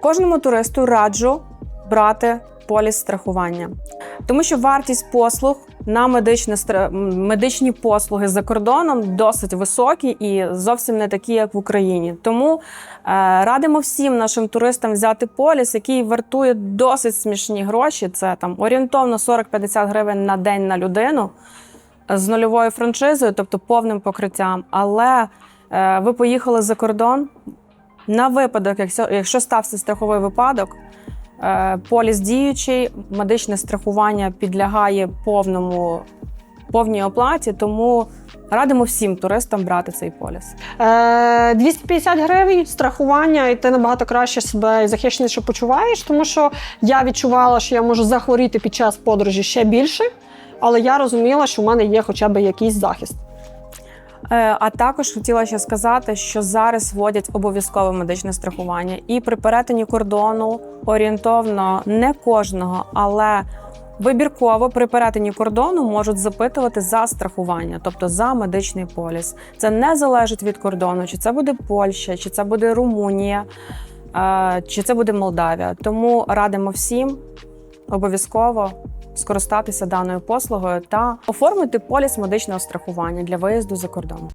Кожному туристу раджу брати поліс страхування, тому що вартість послуг на медичне медичні послуги за кордоном досить високі і зовсім не такі, як в Україні. Тому е, радимо всім нашим туристам взяти поліс, який вартує досить смішні гроші. Це там орієнтовно 40-50 гривень на день на людину з нульовою франшизою, тобто повним покриттям. Але е, ви поїхали за кордон на випадок, якщо, якщо стався страховий випадок, е, поліс діючий, медичне страхування підлягає повному, повній оплаті, тому радимо всім туристам брати цей поліс. Е, 250 гривень страхування, і ти набагато краще себе і захищеніше почуваєш, тому що я відчувала, що я можу захворіти під час подорожі ще більше, але я розуміла, що в мене є хоча б якийсь захист. Е, А також хотіла ще сказати, що зараз вводять обов'язкове медичне страхування, і при перетині кордону орієнтовно не кожного, але вибірково при перетині кордону можуть запитувати за страхування, тобто за медичний поліс. Це не залежить від кордону, чи це буде Польща, чи це буде Румунія, е, чи це буде Молдавія. Тому радимо всім обов'язково скористатися даною послугою та оформити поліс медичного страхування для виїзду за кордон.